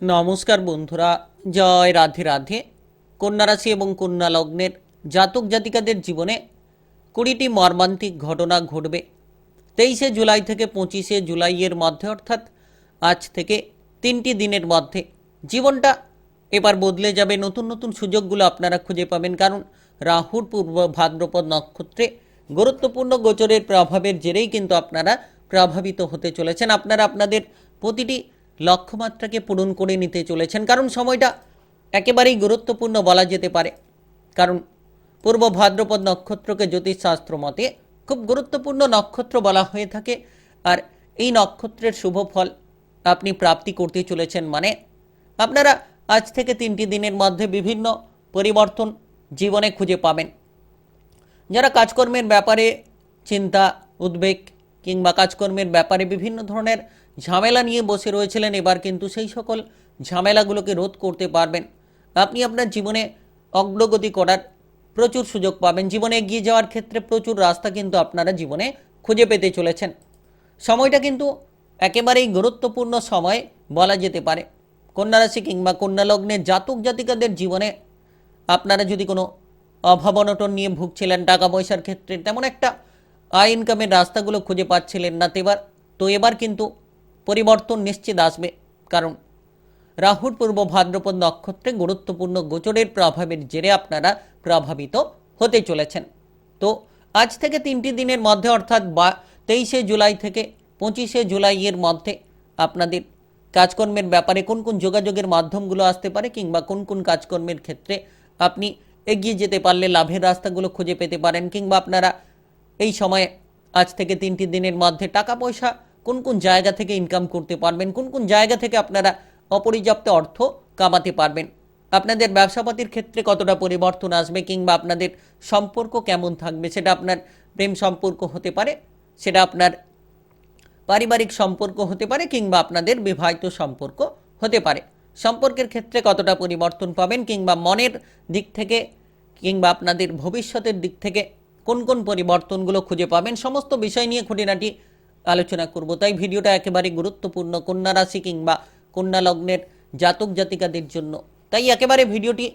নমস্কার বন্ধুরা, জয় রাধে রাধে। কন্যা রাশি এবং কন্যা লগ্নের জাতক জাতিকাদের জীবনে কুড়িটি মর্মান্তিক ঘটনা ঘটবে। তেইশে জুলাই থেকে পঁচিশে জুলাইয়ের মধ্যে, অর্থাৎ আজ থেকে তিনটি দিনের মধ্যে, জীবনটা এবার বদলে যাবে। নতুন নতুন সুযোগগুলো আপনারা খুঁজে পাবেন, কারণ রাহুর পূর্ব ভাদ্রপদ নক্ষত্রে গুরুত্বপূর্ণ গোচরের প্রভাবের জেরেই কিন্তু আপনারা প্রভাবিত হতে চলেছেন। আপনারা আপনাদের প্রতিটি লক্ষ্যমাত্রাকে পূরণ করে নিতে চলেছেন। কারণ সময়টা একেবারেই গুরুত্বপূর্ণ বলা যেতে পারে। কারণ পূর্ব ভাদ্রপদ নক্ষত্রকে জ্যোতিষশাস্ত্র মতে খুব গুরুত্বপূর্ণ নক্ষত্র বলা হয়ে থাকে। আর এই নক্ষত্রের শুভ ফল আপনি প্রাপ্তি করতে চলেছেন মানে আপনারা আজ থেকে তিনটি দিনের মধ্যে বিভিন্ন পরিবর্তন জীবনে খুঁজে পাবেন। যারা কাজকর্মের ব্যাপারে চিন্তা, উদ্বেগ কিংবা কাজকর্মের ব্যাপারে বিভিন্ন ধরনের ঝামেলা নিয়ে বসে রয়েছিলেন এবার কিন্তু সেই সকল ঝামেলাগুলোকে রোধ করতে পারবেন। আপনি আপনার জীবনে অগ্রগতি করার প্রচুর সুযোগ পাবেন। জীবনে এগিয়ে যাওয়ার ক্ষেত্রে প্রচুর রাস্তা কিন্তু আপনারা জীবনে খুঁজে পেতে চলেছেন। সময়টা কিন্তু একেবারেই গুরুত্বপূর্ণ সময় বলা যেতে পারে। কন্যা রাশি কিংবা কন্যা লগ্নের জাতক জাতিকাদের জীবনে আপনারা যদি কোনো অভাব অনটন নিয়ে ভুগছিলেন, টাকা পয়সার ক্ষেত্রে তেমন একটা আয় ইনকামের রাস্তাগুলো খুঁজে পাচ্ছিলেন না। তো এবার তো এবার কিন্তু পরিবর্তন নিশ্চিত আসবে। কারণ রাহুর পূর্ব ভাদ্রপদ নক্ষত্রে গুরুত্বপূর্ণ গোচরের প্রভাবের জেরে আপনারা প্রভাবিত হতে চলেছেন। তো আজ থেকে তিনটি দিনের মধ্যে অর্থাৎ বা তেইশে জুলাই থেকে পঁচিশে জুলাইয়ের মধ্যে আপনাদের কাজকর্মের ব্যাপারে কোন কোন যোগাযোগের মাধ্যমগুলো আসতে পারে কিংবা কোন কোন কাজকর্মের ক্ষেত্রে আপনি এগিয়ে যেতে পারলে লাভের রাস্তাগুলো খুঁজে পেতে পারেন কিংবা আপনারা এই সময়ে আজ থেকে তিনটি দিনের মধ্যে টাকা পয়সা কোন কোন জায়গা থেকে ইনকাম করতে পারবেন, কোন কোন জায়গা থেকে আপনারা অপর্যাপ্ত অর্থ কামাতে পারবেন। আপনাদের ব্যবসাপাতির ক্ষেত্রে কতটা পরিবর্তন আসবে কিংবা আপনাদের সম্পর্ক কেমন থাকবে, সেটা আপনার প্রেম সম্পর্ক হতে পারে, সেটা আপনার পারিবারিক সম্পর্ক হতে পারে কিংবা আপনাদের বিবাহিত সম্পর্ক হতে পারে। সম্পর্কের ক্ষেত্রে কতটা পরিবর্তন পাবেন কিংবা মনের দিক থেকে কিংবা আপনাদের ভবিষ্যতের দিক থেকে কোন কোন পরিবর্তনগুলো খুঁজে পাবেন, সমস্ত বিষয় নিয়ে খুঁটিনাটি আলোচনা করব। তাই ভিডিওটা একেবারে গুরুত্বপূর্ণ। কন্যা রাশি কিংবা কন্যা লগ্নের জাতক জাতিকাদের জন্য। তাই একেবারে ভিডিওটি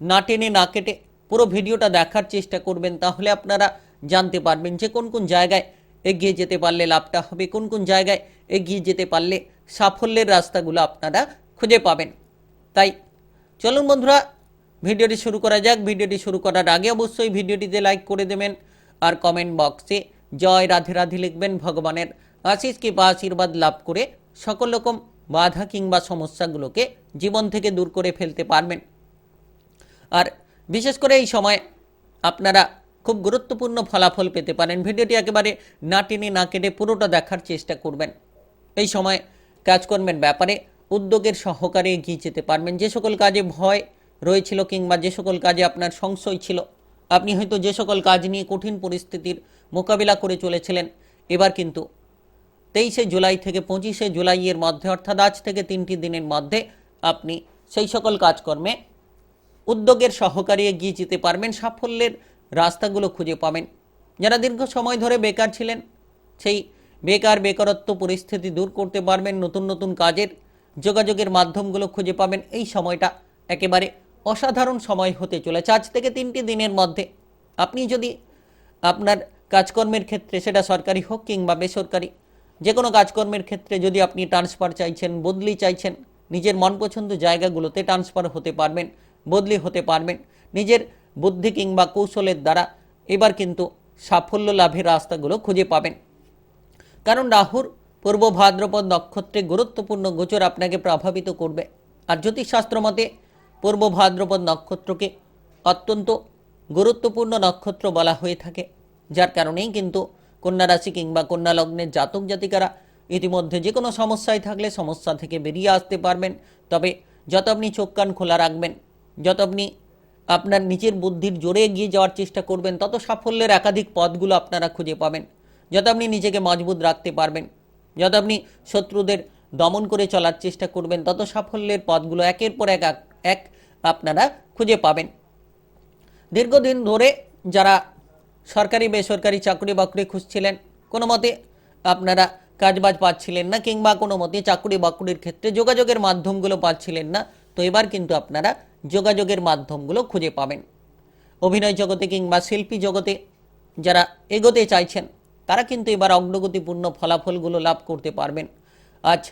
না টেনে না কেটে পুরো ভিডিওটা দেখার চেষ্টা করবেন, তাহলে আপনারা জানতে পারবেন যে কোন কোন জায়গায় এগিয়ে যেতে পারলে লাভটা হবে, কোন কোন জায়গায় এগিয়ে যেতে পারলে সাফল্যের রাস্তাগুলো আপনারা খুঁজে পাবেন। তাই চলুন বন্ধুরা, ভিডিওটি শুরু করা যাক। ভিডিওটি শুরু করার আগে অবশ্যই ভিডিওটিতে লাইক করে দেবেন আর কমেন্ট বক্সে জয় রাধে রাধে লিখবেন ভগবানের। আশিস কৃপা আশীর্বাদ লাভ করে সকল রকম বাধা কিংবা সমস্যাগুলোকে জীবন থেকে দূর করে ফেলতে পারবেন। আর বিশেষ করে এই সময় আপনারা খুব গুরুত্বপূর্ণ ফলাফল পেতে পারেন। ভিডিওটি একেবারে না টেনে না কেটে পুরোটা দেখার চেষ্টা করবেন। এই সময় কাজকর্মের ব্যাপারে উদ্যোগের সহকারে এগিয়ে যেতে পারবেন। যে সকল কাজে ভয় রয়েছিল কিংবা যে সকল কাজে আপনার সংশয় ছিল আপনি হয়তো যে সকল কাজ নিয়ে কঠিন পরিস্থিতির মোকাবিলা করে চলেছিলেন, এবার কিন্তু তেইশে জুলাই থেকে পঁচিশে জুলাইয়ের মধ্যে, অর্থাৎ আজ থেকে তিনটি দিনের মধ্যে আপনি সেই সকল কাজকর্মে উদ্যোগের সহকারে এগিয়ে যেতে পারবেন, সাফল্যের রাস্তাগুলো খুঁজে পাবেন। যারা দীর্ঘ সময় ধরে বেকার ছিলেন, সেই বেকার, বেকারত্ব পরিস্থিতি দূর করতে পারবেন, নতুন নতুন কাজের যোগাযোগের মাধ্যমগুলো খুঁজে পাবেন। এই সময়টা একেবারে অসাধারণ সময় হতে চলেছে। আজ থেকে তিনটি দিনের মধ্যে আপনি যদি আপনার কাজকর্মের ক্ষেত্রে, সেটা সরকারি হোক কিংবা বেসরকারি যে কোনো কাজকর্মের ক্ষেত্রে যদি আপনি ট্রান্সফার চাইছেন, বদলি চাইছেন, নিজের মন পছন্দ জায়গাগুলোতে ট্রান্সফার হতে পারবেন, বদলি হতে পারবেন, নিজের বুদ্ধি কিংবা কৌশলের দ্বারা এবার কিন্তু সাফল্য লাভের রাস্তাগুলো খুঁজে পাবেন। কারণ রাহুর পূর্ব ভাদ্রপদ নক্ষত্রে গুরুত্বপূর্ণ গোচর আপনাকে প্রভাবিত করবে। আর জ্যোতিষশাস্ত্র মতে পূর্ব ভাদ্রপদ নক্ষত্রকে অত্যন্ত গুরুত্বপূর্ণ নক্ষত্র বলা হয়ে থাকে। যার কারণেই কিন্তু কন্যা রাশি কিংবা কন্যা লগ্নের জাতক জাতিকারা ইতিমধ্যে যে কোনো সমস্যায় থাকলে সমস্যা থেকে বেরিয়ে আসতে পারবেন। তবে যত আপনি চোখ কান খোলা রাখবেন, যত আপনি আপনার নিজের বুদ্ধির জোরে এগিয়ে যাওয়ার চেষ্টা করবেন, তত সাফল্যের একাধিক পথগুলো আপনারা খুঁজে পাবেন। যত আপনি নিজেকে মজবুত রাখতে পারবেন, যত আপনি শত্রুদের দমন করে চলার চেষ্টা করবেন, তত সাফল্যের পথগুলো একের পর এক এক আপনারা খুঁজে পাবেন। দীর্ঘদিন ধরে যারা সরকারি, বেসরকারি চাকরি বাকরি খুঁজছিলেন, কোনো মতে আপনারা কাজবাজ পাচ্ছিলেন না কিংবা কোনো মতে চাকুরি বাকুরির ক্ষেত্রে যোগাযোগের মাধ্যমগুলো পাচ্ছিলেন না, তো এবার কিন্তু আপনারা যোগাযোগের মাধ্যমগুলো খুঁজে পাবেন। অভিনয় জগতে কিংবা শিল্পী জগতে যারা এগোতে চাইছেন, তারা কিন্তু এবার অগ্রগতিপূর্ণ ফলাফলগুলো লাভ করতে পারবেন। আজ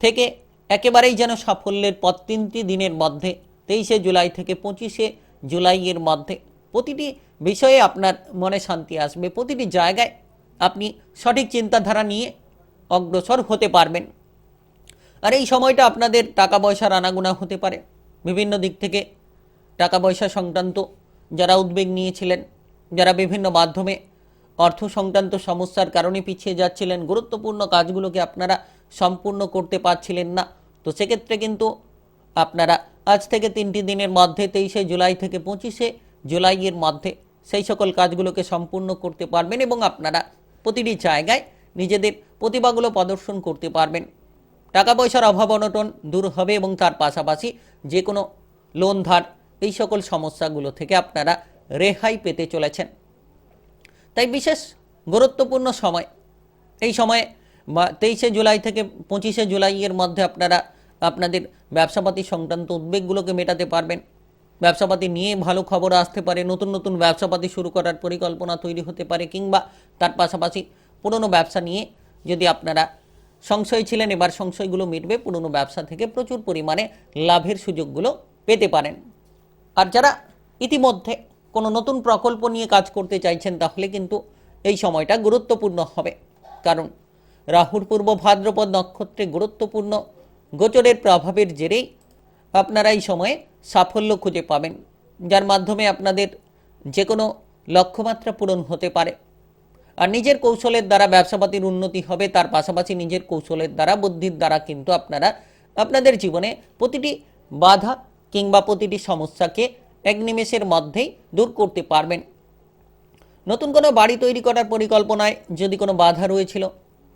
থেকে একেবারেই যেন সাফল্যের পর তিনটি দিনের মধ্যে, তেইশে জুলাই থেকে পঁচিশে জুলাইয়ের মধ্যে। প্রতিটি বিষয়ে আপনার মনে শান্তি আসবে, প্রতিটি জায়গায় আপনি সঠিক চিন্তাধারা নিয়ে অগ্রসর হতে পারবেন। আর এই সময়টা আপনাদের টাকা পয়সার আনাগোনা হতে পারে। বিভিন্ন দিক থেকে টাকা পয়সা সংক্রান্ত যারা উদ্বেগ নিয়েছিলেন, যারা বিভিন্ন মাধ্যমে অর্থ সংক্রান্ত সমস্যার কারণে পিছিয়ে যাচ্ছিলেন, গুরুত্বপূর্ণ কাজগুলোকে আপনারা সম্পূর্ণ করতে পারছিলেন না। তো সেক্ষেত্রে কিন্তু আপনারা আজ থেকে তিনটি দিনের মধ্যে তেইশে জুলাই থেকে পঁচিশে জুলাইয়ের মধ্যে সেই সকল কাজগুলোকে সম্পূর্ণ করতে পারবেন এবং আপনারা প্রতিটি জায়গায় নিজেদের প্রতিভাগুলো প্রদর্শন করতে পারবেন। টাকা পয়সার অভাব অনটন দূর হবে এবং তার পাশাপাশি যে কোনো লোন ধার এই সকল সমস্যাগুলো থেকে আপনারা রেহাই পেতে চলেছেন। তাই বিশেষ গুরুত্বপূর্ণ সময়, এই সময়ে তেইশে জুলাই থেকে পঁচিশে জুলাইয়ের মধ্যে আপনারা আপনাদের ব্যবসাপাতি সংক্রান্ত উদ্বেগগুলোকে মেটাতে পারবেন। ব্যবসাপাতি নিয়ে ভালো খবর আসতে পারে, নতুন নতুন ব্যবসাপাতি শুরু করার পরিকল্পনা তৈরি হতে পারে, কিংবা তার পাশাপাশি পুরনো ব্যবসা নিয়ে যদি আপনারা সংশয় ছিলেন, এবার সংশয়গুলো মিটবে, পুরনো ব্যবসা থেকে প্রচুর পরিমাণে লাভের সুযোগগুলো পেতে পারেন। আর যারা ইতিমধ্যে কোনো নতুন প্রকল্প নিয়ে কাজ করতে চাইছেন, তাহলে কিন্তু এই সময়টা গুরুত্বপূর্ণ হবে। কারণ রাহুর পূর্ব ভাদ্রপদ নক্ষত্রে গুরুত্বপূর্ণ গোচরের প্রভাবের জেরেই আপনারা এই সময়ে সাফল্য খুঁজে পাবেন, যার মাধ্যমে আপনাদের যে কোনো লক্ষ্যমাত্রা পূরণ হতে পারে। আর নিজের কৌশলের দ্বারা ব্যবসাপাতির উন্নতি হবে, তার পাশাপাশি নিজের কৌশলের দ্বারা, বুদ্ধির দ্বারা কিন্তু আপনারা আপনাদের জীবনে প্রতিটি বাধা কিংবা প্রতিটি সমস্যাকে এক নিমেষের মধ্যেই দূর করতে পারবেন। নতুন কোনো বাড়ি তৈরি করার পরিকল্পনায় যদি কোনো বাধা রয়েছিল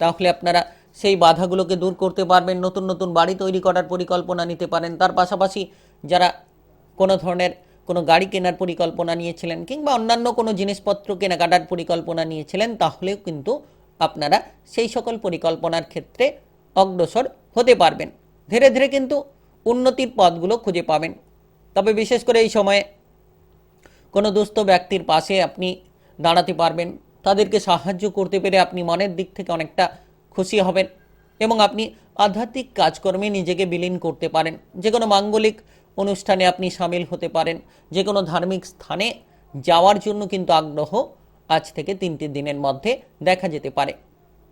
তাহলে আপনারা সেই বাধাগুলোকে দূর করতে পারবেন, নতুন নতুন বাড়ি তৈরি করার পরিকল্পনা নিতে পারেন। তার পাশাপাশি যারা কোনো ধরনের কোনো গাড়ি কেনার পরিকল্পনা নিয়েছিলেন কিংবা অন্যান্য কোনো জিনিসপত্র কেনাকাটার পরিকল্পনা নিয়েছিলেন, তাহলেও কিন্তু আপনারা সেই সকল পরিকল্পনার ক্ষেত্রে অগ্রসর হতে পারবেন। ধীরে ধীরে কিন্তু উন্নতির পথগুলো খুঁজে পাবেন। তবে বিশেষ করে এই সময়ে কোনো দুস্থ ব্যক্তির পাশে আপনি দাঁড়াতে পারবেন। তাদেরকে সাহায্য করতে পেরে আপনি মনের দিক থেকে অনেকটা খুশি হবেন এবং আপনি আধ্যাত্মিক কাজকর্মে নিজেকে বিলীন করতে পারেন। যে কোনো মাঙ্গলিক অনুষ্ঠানে আপনি সামিল হতে পারেন। যে কোনো ধার্মিক স্থানে যাওয়ার জন্য কিন্তু আগ্রহ আজ থেকে তিনটি দিনের মধ্যে দেখা যেতে পারে।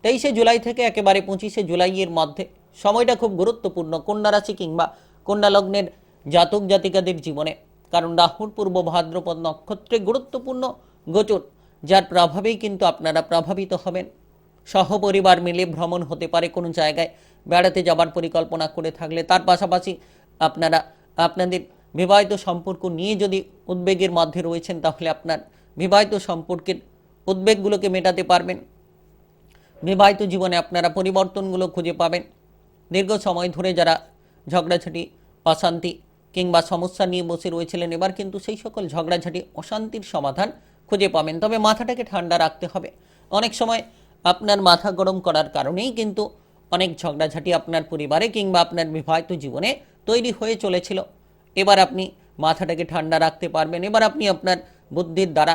তেইশে জুলাই থেকে একেবারে পঁচিশে জুলাইয়ের মধ্যে সময়টা খুব গুরুত্বপূর্ণ কন্যা রাশি কিংবা কন্যা লগ্নের জাতক জাতিকাদের জীবনে। কারণ রাহুর পূর্ব ভাদ্রপদ নক্ষত্রে গুরুত্বপূর্ণ গোচর। যার প্রভাবেই কিন্তু আপনারা প্রভাবিত হবেন। সহপরিবার মিলে ভ্রমণ হতে পারে কোনো জায়গায়। বেড়াতে যাবার পরিকল্পনা করে থাকলে তার পাশাপাশি আপনারা, আপনাদের বিবাহিত সম্পর্ক নিয়ে যদি উদ্বেগের মধ্যে রয়েছেন, তাহলে আপনার বিবাহিত সম্পর্কের উদ্বেগগুলোকে মেটাতে পারবেন। বিবাহিত জীবনে আপনারা পরিবর্তনগুলো খুঁজে পাবেন। দীর্ঘ সময় ধরে যারা ঝগড়াঝাটি, অশান্তি কিংবা সমস্যা নিয়ে বসে রয়েছিলেন, এবার কিন্তু সেই সকল ঝগড়াঝাটি, অশান্তির সমাধান খুঁজে পাবেন। তবে মাথাটাকে ঠান্ডা রাখতে হবে। অনেক সময় আপনার মাথা গরম করার কারণেই কিন্তু অনেক ঝগড়াঝাটি আপনার পরিবারে কিংবা আপনার বিবাহিত জীবনে তৈরি হয়ে চলেছিল। এবার আপনি মাথাটাকে ঠান্ডা রাখতে পারবেন। এবার আপনি আপনার বুদ্ধির দ্বারা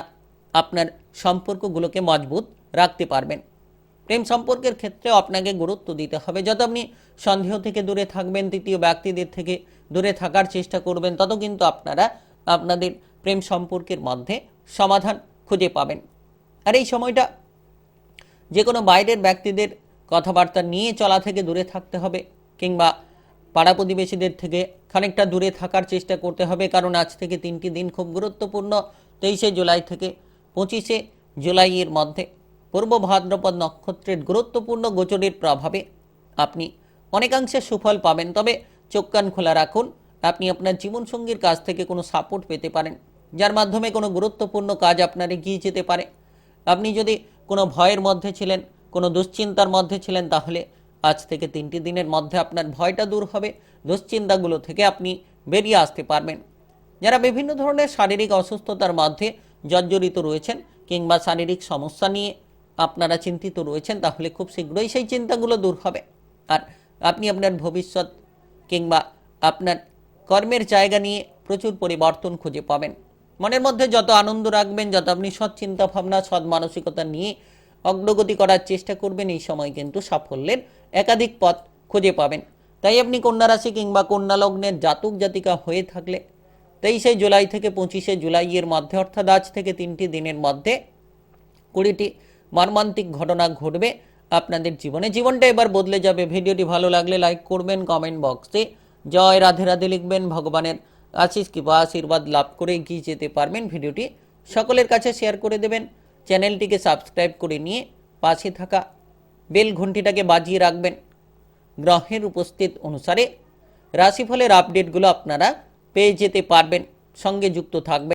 আপনার সম্পর্কগুলোকে মজবুত রাখতে পারবেন। প্রেম সম্পর্কের ক্ষেত্রেও আপনাকে গুরুত্ব দিতে হবে। যত আপনি সন্দেহ থেকে দূরে থাকবেন, তৃতীয় ব্যক্তিদের থেকে দূরে থাকার চেষ্টা করবেন, তত কিন্তু আপনারা আপনাদের প্রেম সম্পর্কের মধ্যে সমাধান খুঁজে পাবেন। আর এই সময়টা যে কোনো বাইরের ব্যক্তিদের কথাবার্তা নিয়ে চলা থেকে দূরে থাকতে হবে কিংবা পাড়া প্রতিবেশীদের থেকে খানিকটা দূরে থাকার চেষ্টা করতে হবে, কারণ আজ থেকে তিনটি দিন খুব গুরুত্বপূর্ণ, তেইশে জুলাই থেকে পঁচিশে জুলাইয়ের মধ্যে। পূর্ব ভাদ্রপদ নক্ষত্রের গুরুত্বপূর্ণ গোচরের প্রভাবে আপনি অনেকাংশে সুফল পাবেন, তবে চোখ কান খোলা রাখুন, আপনি আপনার জীবনসঙ্গীর কাছ থেকে কোনো সাপোর্ট পেতে পারেন। যার মাধ্যমে কোনো গুরুত্বপূর্ণ কাজ আপনার এগিয়ে যেতে পারে। আপনি যদি কোনো ভয়ের মধ্যে ছিলেন, কোনো দুশ্চিন্তার মধ্যে ছিলেন, তাহলে আজ থেকে তিনটি দিনের মধ্যে আপনার ভয়টা দূর হবে। দুশ্চিন্তাগুলো থেকে আপনি বেরিয়ে আসতে পারবেন। যারা বিভিন্ন ধরনের শারীরিক অসুস্থতার মধ্যে জর্জরিত রয়েছেন কিংবা শারীরিক সমস্যা নিয়ে আপনারা চিন্তিত রয়েছেন, তাহলে খুব শীঘ্রই সেই চিন্তাগুলো দূর হবে। আর আপনি আপনার ভবিষ্যৎ কিংবা আপনার কর্মের জায়গা নিয়ে প্রচুর পরিবর্তন খুঁজে পাবেন। মনের মধ্যে যত আনন্দ রাখবেন, যত আপনি সৎ চিন্তা ভাবনা, সৎ মানসিকতা নিয়ে অগ্রগতি করার চেষ্টা করবেন, এই সময় কিন্তু সাফল্যের একাধিক পথ খুঁজে পাবেন। তাই আপনি কন্যা রাশি কিংবা কন্যা লগ্নের জাতক, জাতিকা হয়ে থাকলে তেইশে জুলাই থেকে পঁচিশে জুলাইয়ের মধ্যে, অর্থাৎ আজ থেকে তিনটি দিনের মধ্যে কুড়িটি মর্মান্তিক ঘটনা ঘটবে আপনাদের জীবনে। জীবনটা এবার বদলে যাবে। ভিডিওটি ভালো লাগলে লাইক করবেন, কমেন্ট বক্সে জয় রাধে রাধে লিখবেন, ভগবানের আশিস কিংবা আশীর্বাদ লাভ করে এগিয়ে যেতে পারবেন। ভিডিওটি সকলের কাছে শেয়ার করে দেবেন। চ্যানেলটিকে সাবস্ক্রাইব করে নিয়ে পাশে থাকা বেল ঘন্টিটাকে বাজিয়ে রাখবেন। গ্রহের উপস্থিত অনুসারে রাশিফলের আপডেটগুলো আপনারা পেয়ে যেতে পারবেন। সঙ্গে যুক্ত থাকবেন।